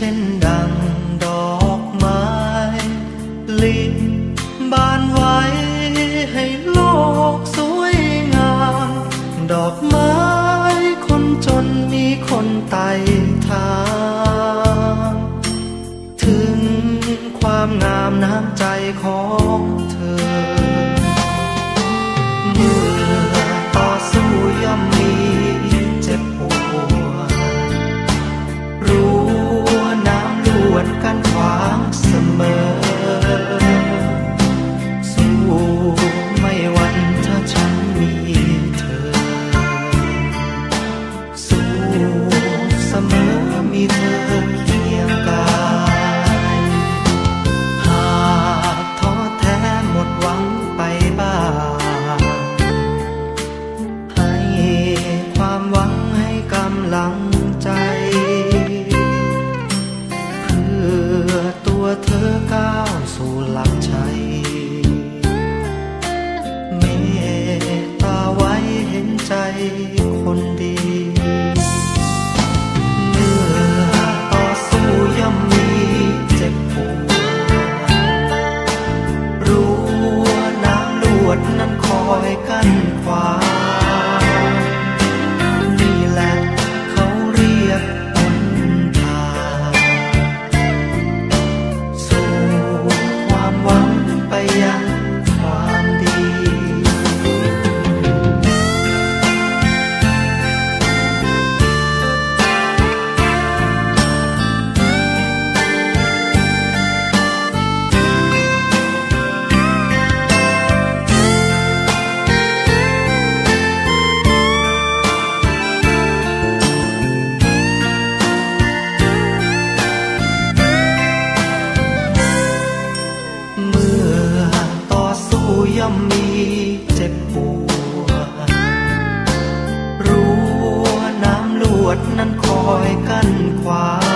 เช่นดังดอกไม้ลิบานไว้ให้โลกสวยงาม ดอกไม้คนจนมีคนไต่ทางถึงความงามน้ำใจของ ไปยัง นั้นคอยกั้นขวาง